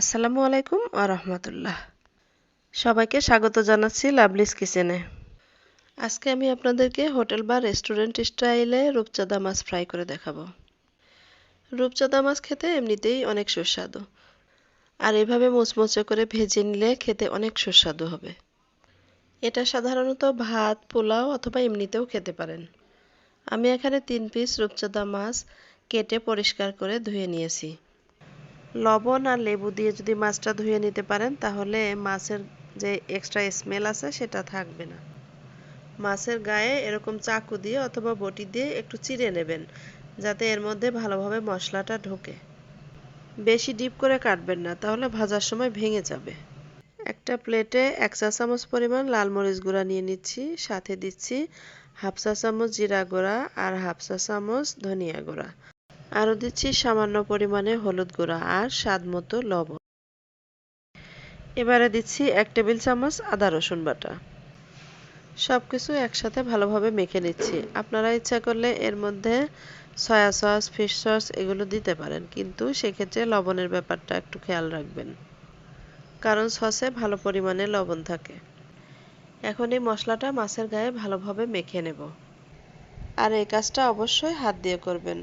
আসসালামু আলাইকুম আ রহমতুল্লাহ। সবাইকে স্বাগত জানাচ্ছি লাভলিস কিচেনে আজকে আমি আপনাদেরকে হোটেল বা রেস্টুরেন্ট স্টাইলে রূপচাঁদা মাছ ফ্রাই করে দেখাবো। রূপচাঁদা মাছ খেতে এমনিতেই অনেক সুস্বাদু। আর এভাবে মুচমুচে করে ভেজে নিলে খেতে অনেক সুস্বাদু হবে। এটা সাধারণত ভাত, পোলাও অথবা এমনিতেও খেতে পারেন। আমি এখানে তিন পিস রূপচাঁদা মাছ কেটে পরিষ্কার করে ধুয়ে নিয়েছি। লবণ আর লেবু দিয়ে যদি মাছটা ধুয়ে নিতে পারেন, তাহলে মাছের যে এক্সট্রা স্মেল আছে সেটা থাকবে না। মাছের গায়ে এরকম চাকু দিয়ে অথবা বটি দিয়ে একটু চিড়ে নেবেন, যাতে এর মধ্যে ভালোভাবে মশলাটা ঢোকে। বেশি ডিপ করে কাটবেন না, তাহলে ভাজার সময় ভেঙে যাবে। একটা প্লেটে এক চা চামচ পরিমাণ লাল মরিচ গুঁড়া নিয়ে নিচ্ছি, সাথে দিচ্ছি হাফ চা চামচ জিরা গুঁড়া আর হাফ চা চামচ ধনিয়া গুঁড়া। আরও দিচ্ছি সামান্য পরিমাণে হলুদ গুঁড়া আর স্বাদ মতো লবণ। এবারে দিচ্ছি এক টেবিল চামচ আদা রসুন বাটা। সব কিছু একসাথে ভালোভাবে মেখে নিচ্ছি। আপনারা ইচ্ছা করলে এর মধ্যে সয়া সস, ফিশ সস এগুলো দিতে পারেন, কিন্তু সেক্ষেত্রে লবণের ব্যাপারটা একটু খেয়াল রাখবেন, কারণ সসে ভালো পরিমাণে লবণ থাকে। এখন এই মশলাটা মাছের গায়ে ভালোভাবে মেখে নেব। আর এই কাজটা অবশ্যই হাত দিয়ে করবেন।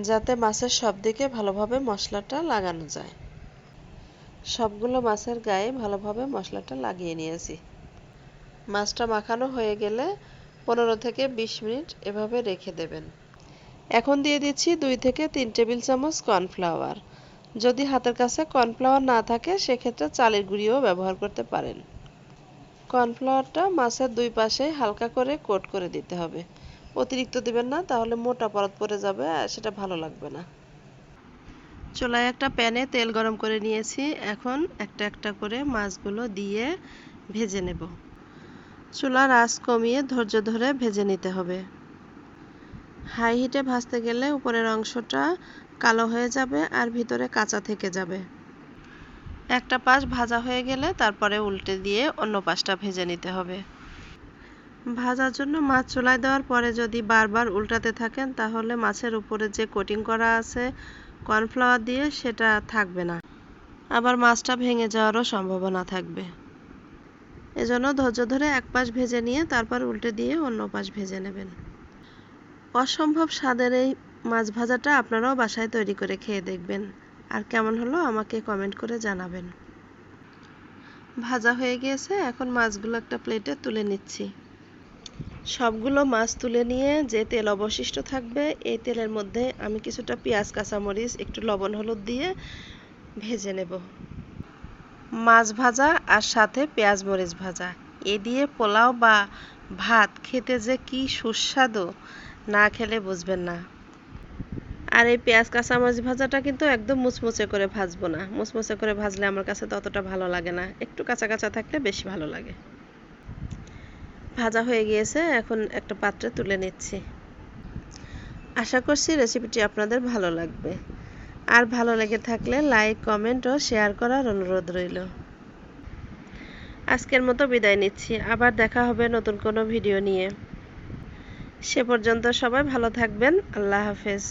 যাতে মাছের সব দিকে ভালোভাবে মশলাটা লাগানো যায়। সবগুলো মাছের গায়ে ভালোভাবে মশলাটা লাগিয়ে নিয়েছি। মাছটা মাখানো হয়ে গেলে পনেরো থেকে বিশ মিনিট এভাবে রেখে দেবেন। এখন দিয়ে দিচ্ছি দুই থেকে তিন টেবিল চামচ কর্নফ্লাওয়ার। যদি হাতের কাছে কর্নফ্লাওয়ার না থাকে, সেক্ষেত্রে চালের গুঁড়িও ব্যবহার করতে পারেন। কর্নফ্লাওয়ারটা মাছের দুই পাশে হালকা করে কোট করে দিতে হবে। অতিরিক্ত দিবেন না, তাহলে মোটা পরত পড়ে যাবে সেটা ভালো লাগবে না। চুলায় একটা প্যানে তেল গরম করে নিয়েছি, এখন একটা একটা করে মাছগুলো দিয়ে ভেজে নেব। চুলার আঁচ কমিয়ে ধৈর্য ধরে ভেজে নিতে হবে। হাই হিটে ভাজতে গেলে উপরের অংশটা কালো হয়ে যাবে আর ভিতরে কাঁচা থেকে যাবে। একটা পাশ ভাজা হয়ে গেলে তারপরে উল্টে দিয়ে অন্য পাশটা ভেজে নিতে হবে। ভাজার জন্য মাছ চুলায় দেওয়ার পরে যদি বারবার উল্টাতে থাকেন, তাহলে মাছের উপরে যে কোটিং করা আছে কর্নফ্লাওয়ার দিয়ে সেটা থাকবে না। আবার মাছটা ভেঙে যাওয়ারও সম্ভাবনা থাকবে। এজন্য ধৈর্য ধরে এক পাশ ভেজে নিয়ে তারপর উল্টে দিয়ে অন্য পাশ ভেজে নেবেন। অসম্ভব স্বাদের এই মাছ ভাজাটা আপনারাও বাসায় তৈরি করে খেয়ে দেখবেন। আর কেমন হলো আমাকে কমেন্ট করে জানাবেন। ভাজা হয়ে গিয়েছে, এখন মাছগুলো একটা প্লেটে তুলে নিচ্ছি। সবগুলো মাছ তুলে নিয়ে যে তেল অবশিষ্ট থাকবে, এই তেলের মধ্যে আমি কিছুটা পেঁয়াজ, কাঁচামরিচ, একটু লবণ, হলুদ দিয়ে ভেজে নেব। মাছ ভাজা আর সাথে পেঁয়াজ, মরিচ ভাজা। এ দিয়ে পোলাও বা ভাত খেতে যে কি সুস্বাদু, না খেলে বুঝবেন না। আর এই পেঁয়াজ, কাঁচামরিচ ভাজাটা কিন্তু একদম মুচমুচে করে ভাজবো না। মুচমুচে করে ভাজলে আমার কাছে ততটা ভালো লাগে না। একটু কাঁচা কাঁচা থাকলে বেশি ভালো লাগে। ভাজা হয়ে গিয়েছে, এখন একটা পাত্রে তুলে নিচ্ছি। আশা করছি রেসিপিটি আপনাদের ভালো লাগবে। আর ভালো লেগে থাকলে লাইক কমেন্ট ও শেয়ার করার অনুরোধ রইল। আজকের মতো বিদায় নিচ্ছি। আবার দেখা হবে নতুন কোনো ভিডিও নিয়ে। সে পর্যন্ত সবাই ভালো থাকবেন। আল্লাহ হাফেজ।